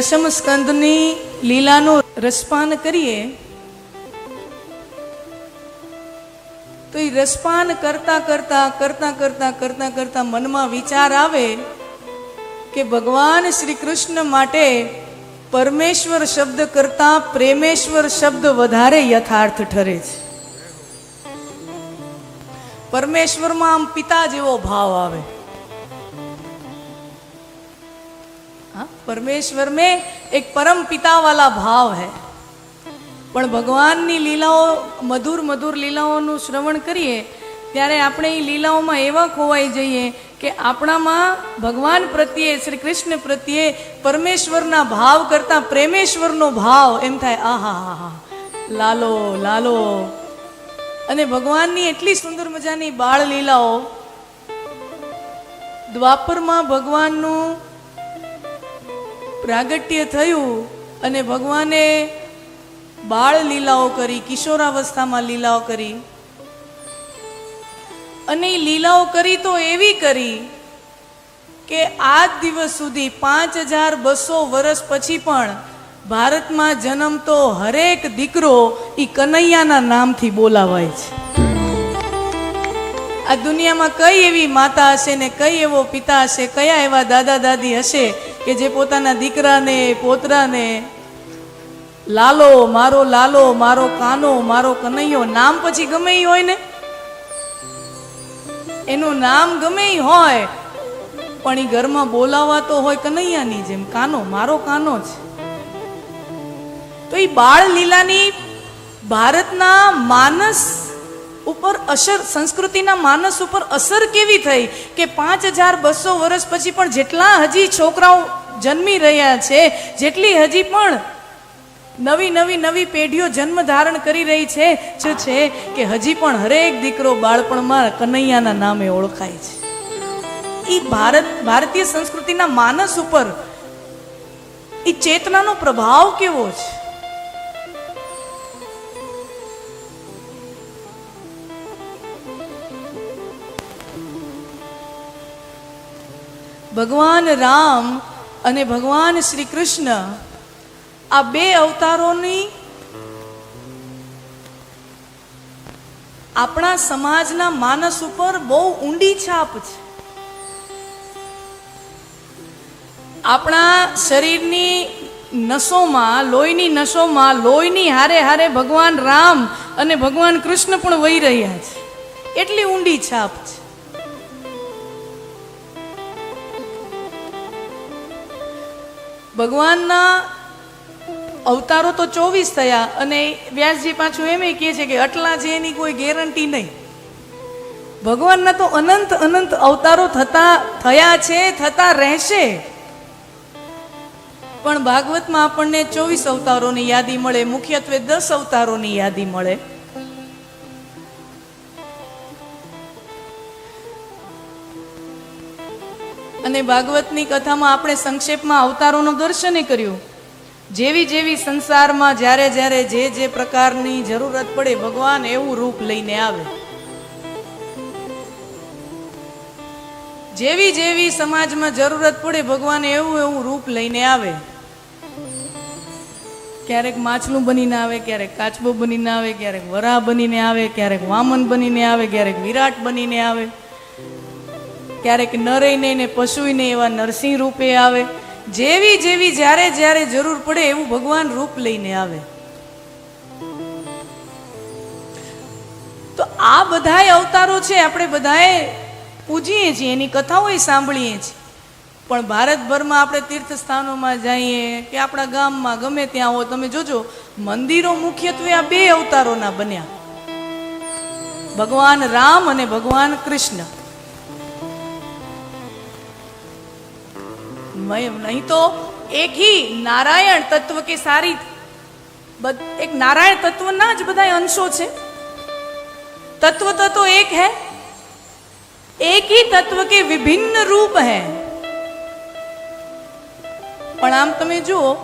દશમ સ્કંદની લીલાનું રસપાન કરીએ. તો એ રસપાન કરતા કરતા કરતા કરતા કરતા કરતા મનમાં વિચાર આવે કે ભગવાન શ્રી કૃષ્ણ માટે પરમેશ્વર શબ્દ કરતા પ્રેમેશ્વર શબ્દ વધારે યથાર્થ ઠરે છે. પરમેશ્વરમાં આમ પિતા જેવો ભાવ આવે. परमेश्वर में एक परम पिता वाला भाव है પણ ભગવાનની લીલાઓ મધુર મધુર લીલાઓનું શ્રવણ કરીએ ત્યારે આપણે એ લીલાઓમાં એવા ખોવાઈ જઈએ કે આપણામાં ભગવાન પ્રત્યે શ્રી કૃષ્ણ પ્રત્યે પરમેશ્વરના ભાવ કરતા પ્રેમેશ્વરનો ભાવ એમ થાય આહા હા હા લાલો લાલો અને ભગવાનની એટલી સુંદર મજાની બાળ લીલાઓ દ્વાપરમાં ભગવાનનું પ્રાગટ્ય થયું અને ભગવાને બાળ લીલાઓ કરી, કિશોરાવસ્થામાં લીલાઓ કરી. અને એ લીલાઓ કરી તો એવી કરી કે આ દિવસ સુધી પાંચ હજાર બસો વર્ષ પછી પણ ભારતમાં જન્મતો હરેક દીકરો એ કનૈયાના નામથી બોલાવાય છે. આ દુનિયામાં કઈ એવી માતા હશે ને કઈ એવો પિતા હશે, કયા એવા દાદા દાદી હશે કે જે પોતાના દીકરાને, પોતરાને, લાલો, મારો લાલો, મારો કાનો, મારો કનૈયો, નામ પછી ગમે હોય ને? એનું નામ ગમે હોય, પણ એ ઘરમાં બોલાવા તો હોય કનૈયાની જેમ, કાનો, મારો કાનો છે તો એ બાળ લીલાની ભારતના માનસ ઉપર અસર, સંસ્કૃતિના માનસ ઉપર અસર કેવી થઈ કે પાંચ હજાર બસો વર્ષ પછી પણ જેટલા હજી છોકરાઓ જન્મી રહ્યા છે, જેટલી હજી પણ નવી નવી નવી પેઢીઓ જન્મ ધારણ કરી રહી છે, જે છે કે હજી પણ હરેક દીકરો બાળપણમાં કનૈયાના નામે ઓળખાય છે. એ ભારત, ભારતીય સંસ્કૃતિના માનસ ઉપર એ ચેતનાનો પ્રભાવ કેવો છે? ભગવાન રામ અને ભગવાન શ્રી કૃષ્ણ આ બે અવતારોની આપણા સમાજના માનસ ઉપર બહુ ઊંડી છાપ છે. આપણા શરીરની નસોમાં, લોહીની નસોમાં, લોહીની હારે હારે ભગવાન રામ અને ભગવાન કૃષ્ણ પણ વહી રહ્યા છે. એટલી ઊંડી છાપ છે. ભગવાનના અવતારો તો ચોવીસ થયા અને વ્યાસજી પાછું એમ કહે છે કે આટલા છે એની કોઈ ગેરંટી નહીં. ભગવાનના તો અનંત અનંત અવતારો થતા થયા છે, થતા રહેશે. પણ ભાગવતમાં આપણને ચોવીસ અવતારોની યાદી મળે, મુખ્યત્વે દસ અવતારોની યાદી મળે. અને ભાગવતની કથામાં આપણે સંક્ષેપમાં અવતારોનું દર્શને કર્યું. જેવી જેવી સંસારમાં જ્યારે જ્યારે જે જે પ્રકારની જરૂરત પડે ભગવાન એવું રૂપ લઈને આવે. જેવી જેવી સમાજમાં જરૂરત પડે ભગવાન એવું એવું રૂપ લઈને આવે. ક્યારેક માછલું બનીને આવે, ક્યારેક કાચબો બનીને આવે, ક્યારેક વરાહ બનીને આવે, ક્યારેક વામન બનીને આવે, ક્યારેક વિરાટ બનીને આવે. ક્યારેક નરઈને ને પશુને એવા નરસિંહ રૂપે આવે. જેવી જેવી જ્યારે જ્યારે જરૂર પડે એવું ભગવાન રૂપ લઈને આવે. તો આ બધાય અવતારો છે, આપણે બધાએ પૂજીએ છીએ, એની કથાઓ સાંભળીએ છીએ. પણ ભારતભરમાં આપણે તીર્થ સ્થાનોમાં જઈએ કે આપણા ગામમાં ગમે ત્યાં હો તમે જોજો, મંદિરો મુખ્યત્વે આ બે અવતારોના બન્યા. ભગવાન રામ અને ભગવાન કૃષ્ણ. નહીં તો એક હી નારાયણ તત્વ કે સારી એક નારાયણ તત્વના જ બધા અંશો છે. તત્વ તો એક હે. એક હી તત્વ કે વિભિન્ન રૂપ હે. પણ આમ તમે જુઓ,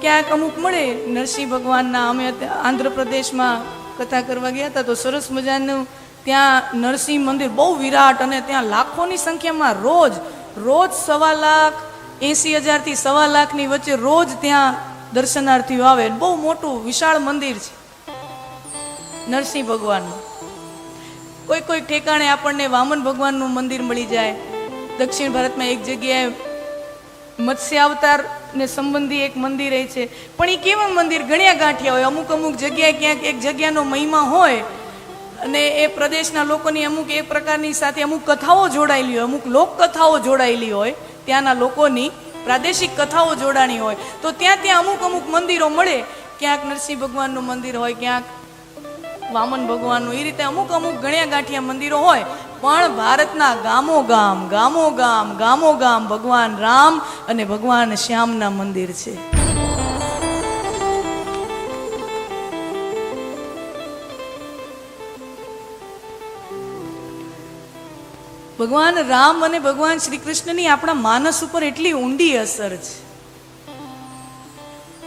ક્યાંક અમુક મળે, નરસિંહ ભગવાનના અમે આંધ્રપ્રદેશમાં કથા કરવા ગયા હતા, તો સરસ મજાનું ત્યાં નરસિંહ મંદિર બહુ વિરાટ અને ત્યાં લાખોની સંખ્યામાં રોજ રોજ સવા લાખ એસી હજારથી સવા લાખની વચ્ચે રોજ ત્યાં દર્શનાર્થીઓ આવે. બહુ મોટું વિશાળ મંદિર છે. નરસિંહ ભગવાનનું. કોઈ કોઈ ઠેકાણે આપણને વામન ભગવાનનું મંદિર મળી જાય. દક્ષિણ ભારતમાં એક જગ્યાએ મત્સ્ય અવતાર ને સંબંધી એક મંદિર એ છે. પણ એ કેવા મંદિર? ગણ્યા ગાંઠિયા હોય. અમુક અમુક જગ્યાએ ક્યાંક એક જગ્યાનો મહિમા હોય. અને એ પ્રદેશના લોકોની અમુક એ પ્રકારની સાથે અમુક કથાઓ જોડાયેલી હોય. અમુક લોક કથાઓ જોડાયેલી હોય. ત્યાંના લોકોની પ્રાદેશિક કથાઓ જોડાણી હોય. તો ત્યાં ત્યાં અમુક અમુક મંદિરો મળે. ક્યાંક નરસિંહ ભગવાનનું મંદિર હોય, ક્યાંક વામન ભગવાનનું. એ રીતે અમુક અમુક ગણ્યા ગાંઠિયા મંદિરો હોય. પણ ભારતના ગામો ગામ ગામો ગામ ગામો ગામ ભગવાન રામ અને ભગવાન શ્યામના મંદિર છે. ભગવાન રામ અને ભગવાન શ્રી કૃષ્ણની આપણા માનસ ઉપર એટલી ઊંડી અસર છે.